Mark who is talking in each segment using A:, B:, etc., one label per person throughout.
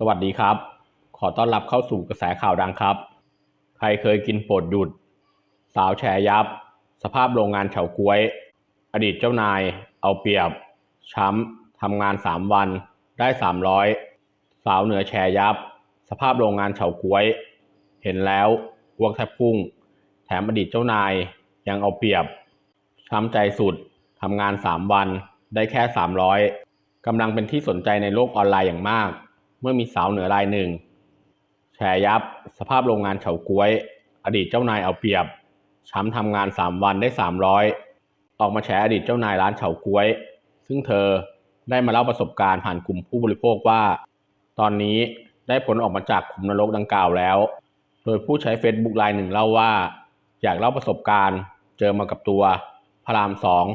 A: สวัสดีครับ ขอต้อนรับเข้าสู่กระแสข่าวดังครับ ใครเคยกินโปรดหยุด สาวแชร์ยับ สภาพโรงงานเฉาก๊วย อดีตเจ้านาย เอาเปรียบ ช้ำทำงานสามวัน ได้สามร้อยสาวเหนือแชร์ยับ สภาพโรงงานเฉาก๊วย เห็นแล้วอ้วกแทบพุ่ง แถมอดีตเจ้านายยังเอาเปรียบ ช้ำใจสุดทำงานสามวัน ได้แค่สามร้อยกำลังเป็นที่สนใจในโลกออนไลน์อย่างมาก เมื่อมีสาวเหนือรายหนึ่ง แชร์ยับ สภาพโรงงานเฉาก๊วย อดีตเจ้านายเอาเปรียบ ช้ำทำงานสามวันได้สามร้อยออกมาแฉอดีตเจ้านายร้านเฉาก๊วย ซึ่งเธอได้มาเล่าประสบการณ์ผ่านกลุ่มผู้บริโภคว่า ตอนนี้ได้ผลออกมาจากขุมนรกดังกล่าวแล้ว โดยผู้ใช้ Facebook รายหนึ่งเล่าว่า อยากเล่าประสบการณ์ เจอมากับตัว พระรามสอง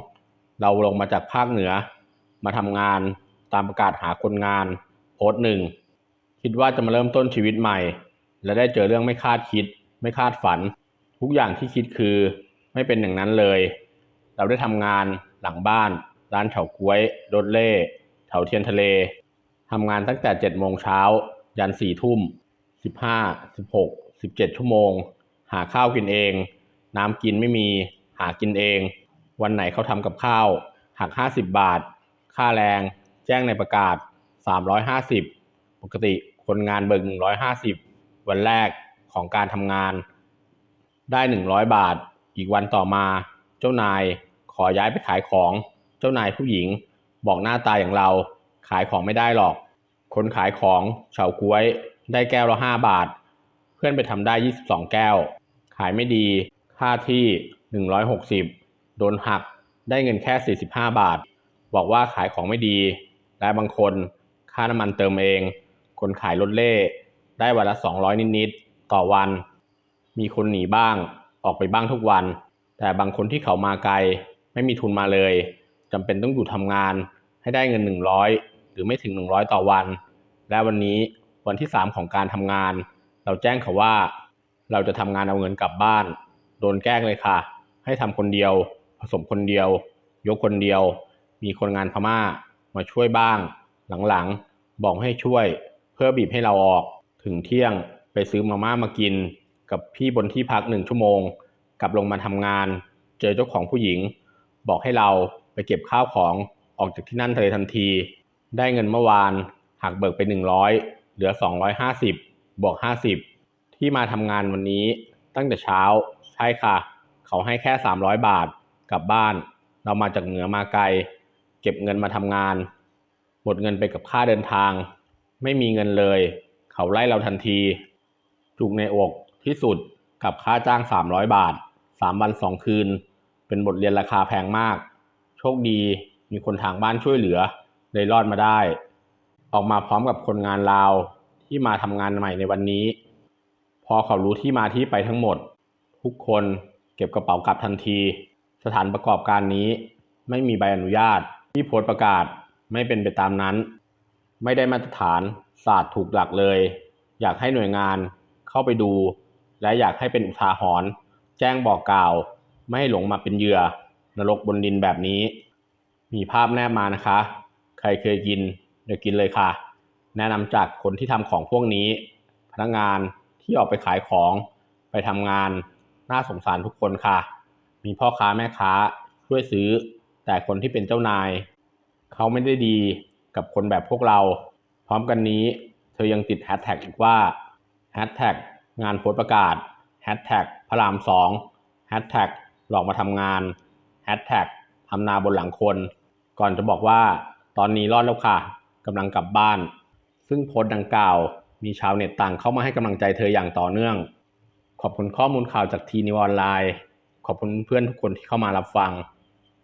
A: เราลงมาจากภาคเหนือ มาทำงานตามประกาศหาคนงาน โพสต์หนึ่งคิดว่าจะมาเริ่มต้นชีวิตใหม่ และได้เจอเรื่องไม่คาดคิด ไม่คาดฝัน ทุกอย่างที่คิดคือไม่เป็นอย่างนั้นเลย เราได้ทำงานหลังบ้าน ร้านเฉาก๊วยรถเล่แถวเทียนทะเลทำงานตั้งแต่เจ็ดโมงเช้า ยันสี่ทุ่มสิบห้าสิบหกสิบเจ็ดชั่วโมง หาข้าวกินเอง น้ำกินไม่มี หากินเอง วันไหนเขาทำกับข้าว หักห้าสิบบาท ค่าแรง แจ้งในประกาศ สามร้อยห้าสิบปกติคนงานเบิกหนึ่งร้อยห้าสิบวันแรกของการทำงาน ได้หนึ่งร้อยบาท อีกวันต่อมา เจ้านายขอย้ายไปขายของ เจ้านายผู้หญิง บอกหน้าตาอย่างเรา ขายของไม่ได้หรอก คนขายของเฉาก๊วย ได้แก้วละห้าบาท เพื่อนไปทำได้ยี่สิบสองแก้ว ขายไม่ดี ค่าที่หนึ่งร้อยหกสิบโดนหัก ได้เงินแค่สี่สิบห้าบาท บอกว่าขายของไม่ดี และบางคน ค่าน้ำมันเติมเอง คนขายรถเล่ได้วันละสองร้อยนิดๆ ต่อวัน มีคนหนีบ้าง ออกไปบ้างทุกวัน แต่บางคนที่เขามาไกล ไม่มีทุนมาเลยจำเป็นต้องอยู่ทำงานให้ได้เงิน 100 หรือไม่ถึง 100 ต่อวัน และวันนี้วันที่ 3 ของการทำงาน เราแจ้งเขาว่า เราจะทำงานเอาเงินกลับบ้าน โดนแกล้งเลยค่ะ ให้ทำคนเดียว ผสมคนเดียว ยกคนเดียว มีคนงานพม่ามาช่วยบ้าง หลังๆ บอกให้ช่วยเพื่อบีบให้เราออกถึงเที่ยงไปซื้อมาม่ามากิน กับพี่บนที่พักหนึ่งชั่วโมง กลับลงมาทำงาน เจอเจ้าของผู้หญิง บอกให้เราไปเก็บข้าวของออกจากที่นั่นเลยทันที ได้เงินเมื่อวานหักเบิกไป 100 เหลือ 250 บวก 50 ที่มาทำงานวันนี้ตั้งแต่เช้าใช่ค่ะ เขาให้แค่ 300 บาทกลับบ้าน เรามาจากเหนือมาไกล เก็บเงินมาทำงาน หมดเงินไปกับค่าเดินทาง ไม่มีเงินเลย เขาไล่เราทันที จุกในอกที่สุดกับค่าจ้าง 300 บาท 3 วัน 2 คืน เป็นบทเรียนราคาแพงมาก โชคดีมีคนทางบ้านช่วยเหลือเลยรอดมาได้ ออกมาพร้อมกับคนงานลาวที่มาทำงานใหม่ในวันนี้ พอเขารู้ที่มาที่ไปทั้งหมด ทุกคนเก็บกระเป๋ากลับทันที สถานประกอบการนี้ไม่มีใบอนุญาตที่โพสประกาศ ไม่เป็นไปตามนั้น ไม่ได้มาตรฐานศาสตร์ถูกหลักเลย อยากให้หน่วยงานเข้าไปดู และอยากให้เป็นอุทาหรณ์แจ้งบอกกล่าว ไม่ให้หลงมาเป็นเหยื่อนรกบนดินแบบนี้ มีภาพแนบมานะคะ ใครเคยกินเดี๋ยวกินเลยค่ะ แนะนำจากคนที่ทำของพวกนี้ พนักงานที่ออกไปขายของไปทำงานน่าสงสารทุกคนค่ะ มีพ่อค้าแม่ค้าช่วยซื้อ แต่คนที่เป็นเจ้านาย เขาไม่ได้ดีกับคนแบบพวกเรา พร้อมกันนี้ เธอยังติดแฮชแท็กอีกว่าแฮชแท็กงานโพสต์ประกาศแฮชแท็กพระรามสองแฮชแท็กหลอกมาทำงานแฮชแท็กทำนาบนหลังคน ก่อนจะบอกว่าตอนนี้รอดแล้วค่ะกำลังกลับบ้าน ซึ่งโพสต์ดังกล่าว มีชาวเน็ตต่างเข้ามาให้กำลังใจเธออย่างต่อเนื่อง ขอบคุณข้อมูลข่าวจากทีนิวออนไลน์ ขอบคุณเพื่อนทุกคนที่เข้ามารับฟัง